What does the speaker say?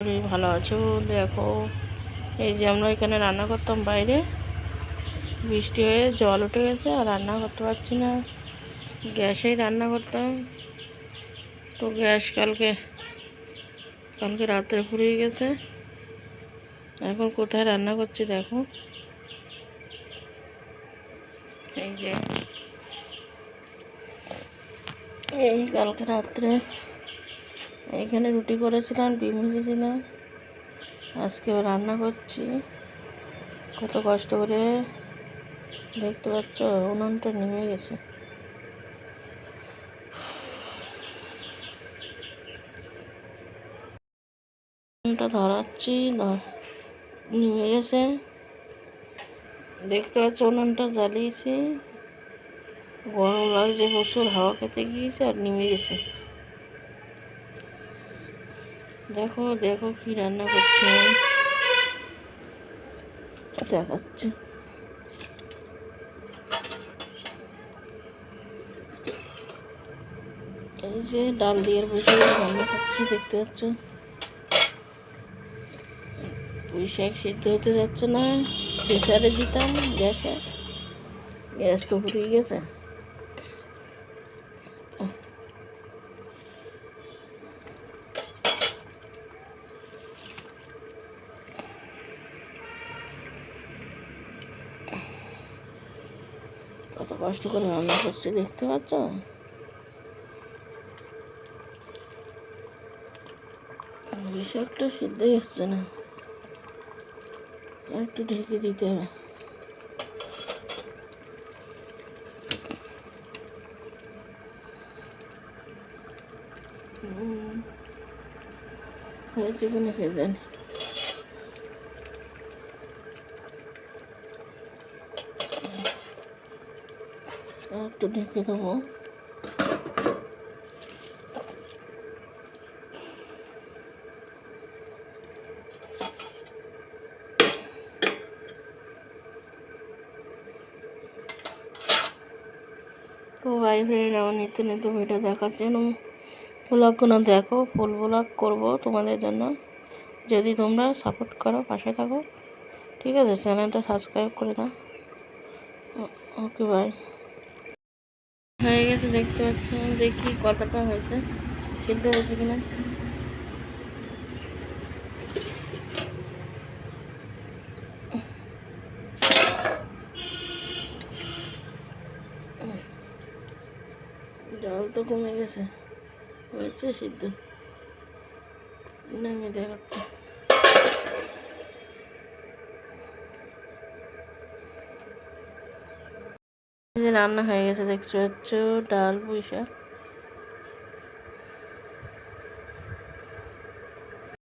শরীর ভালো আছো? দেখো, এই যে আমরা এখানে রান্না করতাম বাইরে। বৃষ্টি হয়ে জল উঠে গেছে আর রান্না করতে পারছি না। গ্যাসেই রান্না করতাম। তো গ্যাস কালকে কালকে রাত্রে ফুরিয়ে গেছে। এখন কোথায় রান্না করছি দেখো। এই যে, এই কালকে রাত্রে এখানে রুটি করেছিলাম, ডিম ভেজেছিলাম। আজকে রান্না করছি। কত কষ্ট করে দেখতে পাচ্ছ, উনুনটা নেমে গেছে। উনুনটা ধরাচ্ছি, ধর- নেমে গেছে। দেখতে পাচ্ছ, উনুনটা জ্বালিয়েছি। গরম লাগছে, প্রচুর হাওয়া খেতে গিয়েছে আর নেমে গেছে। দেখো দেখো কি রান্না করছে। দেখাচ্ছে। এই যে ডাল দিয়ে বসে রান্না করছি, দেখতে পাচ্ছ? পুঁই শাক সিদ্ধ হতে যাচ্ছে না। প্রেসারে দিতাম গ্যাসে। গ্যাস তো ফুরিয়ে গেছে। কত কষ্ট করে রান্না করছি, দেখতে পাচ্ছ? বিষাকটা সিদ্ধই হচ্ছে না। একটু ঢেকে দিতে হবে। হয়েছে কিনা কে জানি। একটু ঢেকে দেবো। তো ভাই ফ্রেন্ড, আমার নিত্য নিত্য ভিডিও দেখার জন্য ব্লগগুলো দেখো ফুল ব্লগ করব তোমাদের জন্য। যদি তোমরা সাপোর্ট করো, পাশে থাকো। ঠিক আছে চ্যানেলটা সাবস্ক্রাইব করে দাও। ওকে বাই হয়ে গেছে, দেখতে পাচ্ছ দেখি কতটা হয়েছে সিদ্ধ হয়েছে কিনা। জল তো কমে গেছে, হয়েছে সিদ্ধ। নামিয়ে দেখাচ্ছে। রান্না হয়ে গেছে দেখতে পাচ্ছ? ডাল পুঁই